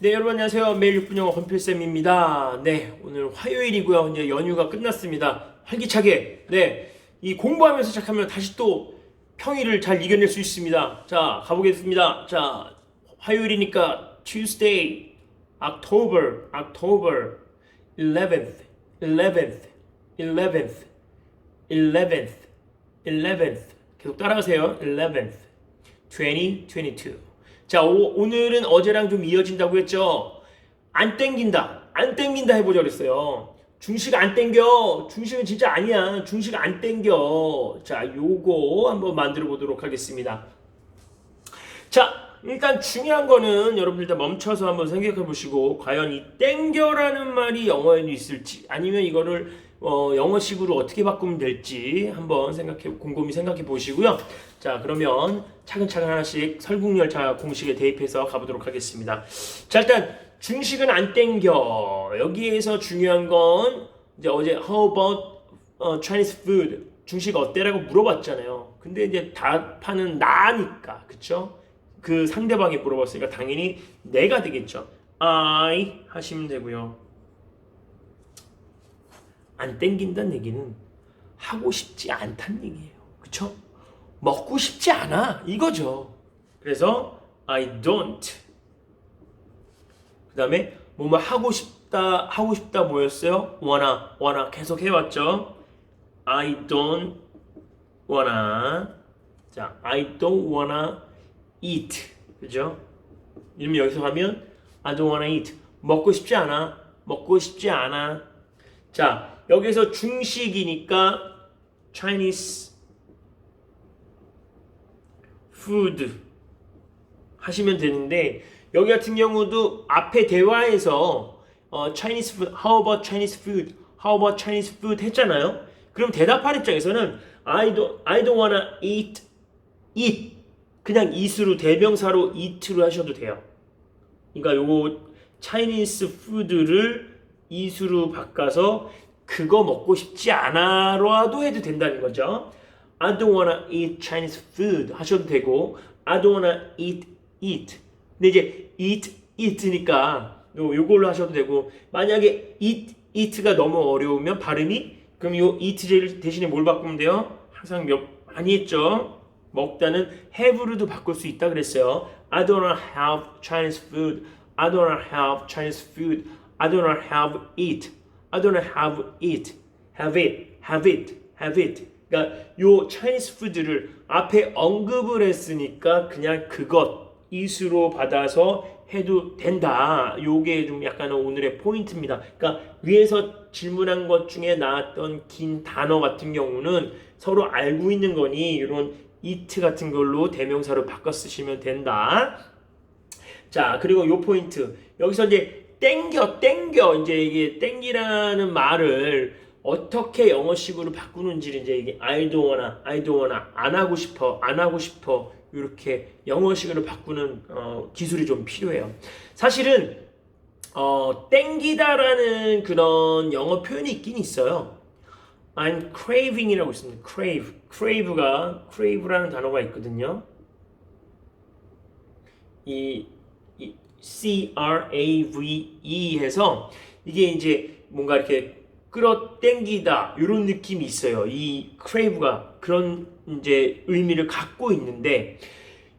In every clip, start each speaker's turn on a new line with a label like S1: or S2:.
S1: 네, 여러분 안녕하세요. 매일 6분 영어 건필쌤입니다. 네, 오늘 화요일이고요. 이제 연휴가 끝났습니다. 활기차게. 네, 이 공부하면서 시작하면 다시 또 평일을 잘 이겨낼 수 있습니다. 자, 가보겠습니다. 자, 화요일이니까 Tuesday, October, October 11th, 11th, 11th, 11th, 11th. 계속 따라가세요. 11th, 2022. 자, 오, 오늘은 어제랑 좀 이어진다고 했죠? 안 땡긴다. 안 땡긴다 해보자 그랬어요. 중식 안 땡겨. 중식은 진짜 아니야. 중식 안 땡겨. 자, 요거 한번 만들어 보도록 하겠습니다. 자, 일단 중요한 거는 여러분들 다 멈춰서 한번 생각해 보시고 과연 이 땡겨라는 말이 영어에도 있을지 아니면 이거를 어, 영어식으로 어떻게 바꾸면 될지 한번 생각해 곰곰이 생각해 보시고요. 자, 그러면 차근차근 하나씩 설국열차 공식에 대입해서 가보도록 하겠습니다. 자, 일단 중식은 안 땡겨. 여기에서 중요한 건 이제 어제 how about 어, Chinese food 중식 어때라고 물어봤잖아요. 근데 이제 답하는 나니까 그쵸? 그 상대방이 물어봤으니까 당연히 내가 되겠죠. I 하시면 되고요. 안 땡긴다는 얘기는 하고 싶지 않다는 얘기예요. 그쵸? 먹고 싶지 않아. 이거죠. 그래서 I don't. 그 다음에 뭐뭐 하고 싶다, 하고 싶다 뭐였어요? wanna, wanna 계속 해왔죠. I don't wanna. 자, I don't wanna eat. 그죠? 이러면 여기서 가면 I don't wanna eat. 먹고 싶지 않아. 먹고 싶지 않아. 자, 여기서 중식이니까 Chinese food 하시면 되는데 여기 같은 경우도 앞에 대화에서 어, Chinese food, how about Chinese food, how about Chinese food 했잖아요. 그럼 대답할 입장에서는 I don't, I don't wanna eat, eat 그냥 eat으로 대명사로 eat로 하셔도 돼요. 그러니까 요거 Chinese food를 eat으로 바꿔서 그거 먹고 싶지 않아라도 해도 된다는 거죠. I don't wanna eat Chinese food 하셔도 되고 I don't wanna eat eat. 근데 이제 eat eat니까 요 요걸로 하셔도 되고 만약에 eat eat가 너무 어려우면 발음이 그럼 요 eat 대신에 뭘 바꾸면 돼요? 항상 몇 많이 했죠. 먹다는 have로도 바꿀 수 있다 그랬어요. I don't wanna have Chinese food. I don't wanna have Chinese food. I don't wanna have it. I don't have it. Have it. Have it. Have it. 그러니까 요 Chinese food를 앞에 언급을 했으니까 그냥 그것 이수로 받아서 해도 된다. 요게 좀 약간 오늘의 포인트입니다. 그러니까 위에서 질문한 것 중에 나왔던 긴 단어 같은 경우는 서로 알고 있는 거니 이런 it 같은 걸로 대명사로 바꿔 쓰시면 된다. 자, 그리고 요 포인트. 여기서 이제 땡겨, 땡겨. 이제 이게 땡기라는 말을 어떻게 영어식으로 바꾸는지를 이제 이게 I don't wanna, I don't wanna, 안 하고 싶어, 안 하고 싶어. 이렇게 영어식으로 바꾸는 어, 기술이 좀 필요해요. 사실은 어, 땡기다라는 그런 영어 표현이 있긴 있어요. I'm craving이라고 있습니다. crave, crave가 crave라는 단어가 있거든요. 이, 이 C R A V E 해서 이게 이제 뭔가 이렇게 끌어당기다 이런 느낌이 있어요. 이 crave가 그런 이제 의미를 갖고 있는데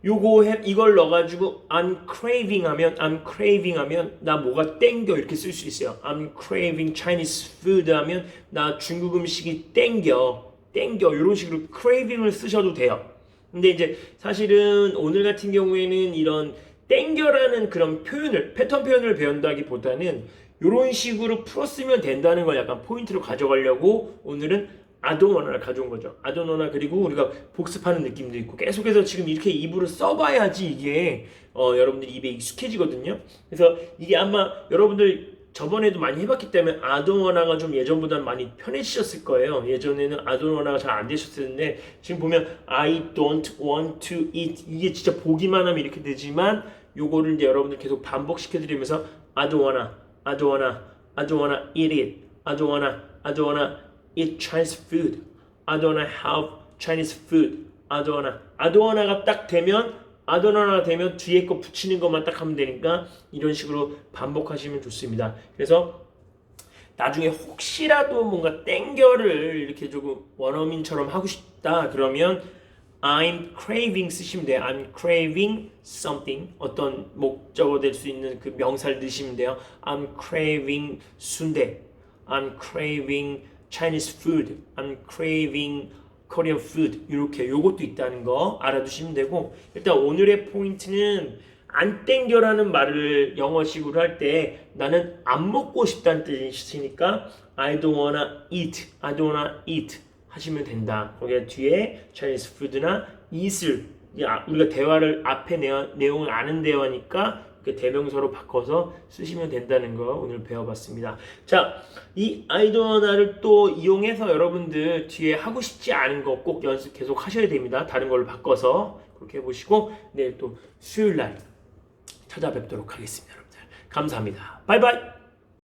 S1: 요거 해, 이걸 넣어가지고 I'm craving 하면 I'm craving 하면 나 뭐가 땡겨 이렇게 쓸 수 있어요. I'm craving Chinese food 하면 나 중국 음식이 땡겨 땡겨 이런 식으로 craving을 쓰셔도 돼요. 근데 이제 사실은 오늘 같은 경우에는 이런 땡겨라는 그런 표현을 패턴 표현을 배운다기보다는 이런 식으로 풀었으면 된다는 걸 약간 포인트로 가져가려고 오늘은 아동언어를 가져온 거죠. 아동언어 그리고 우리가 복습하는 느낌도 있고 계속해서 지금 이렇게 입으로 써봐야지 이게 어, 여러분들 입에 익숙해지거든요. 그래서 이게 아마 여러분들 저번에도 많이 해봤기 때문에 아동언어가 좀 예전보다는 많이 편해지셨을 거예요. 예전에는 아동언어가 잘 안 되셨을 텐데 지금 보면 I don't want to eat 이게 진짜 보기만 하면 이렇게 되지만 요거를 이제 여러분들 계속 반복시켜 드리면서 I don't wanna, I don't wanna, I don't wanna eat it, I don't wanna, I don't wanna eat Chinese food. I don't wanna have Chinese food. I don't wanna. I don't wanna가 딱 되면 I don't wanna 되면 뒤에 거 붙이는 것만 딱 하면 되니까 이런 식으로 반복하시면 좋습니다. 그래서 나중에 혹시라도 뭔가 땡겨를 이렇게 조금 원어민처럼 하고 싶다 그러면 I'm craving 쓰시면 돼요. I'm craving something 어떤 목적어 될 수 있는 그 명사를 넣으시면 돼요. I'm craving 순대. I'm craving Chinese food. I'm craving Korean food. 이렇게 요것도 있다는 거 알아두시면 되고 일단 오늘의 포인트는 안 땡겨라는 말을 영어식으로 할 때 나는 안 먹고 싶다는 뜻이니까 I don't wanna eat, I don't wanna eat 하시면 된다. 거기에 뒤에 Chinese food나 이제 아- 우리가 대화를 앞에 내용, 내용을 아는 대화니까 그 대명사로 바꿔서 쓰시면 된다는 거 오늘 배워봤습니다. 자, 이 wanna를 또 이용해서 여러분들 뒤에 하고 싶지 않은 거 꼭 연습 계속 하셔야 됩니다. 다른 걸로 바꿔서 그렇게 해보시고 내일 또 수요일 날 찾아뵙도록 하겠습니다, 여러분들. 감사합니다. 바이바이.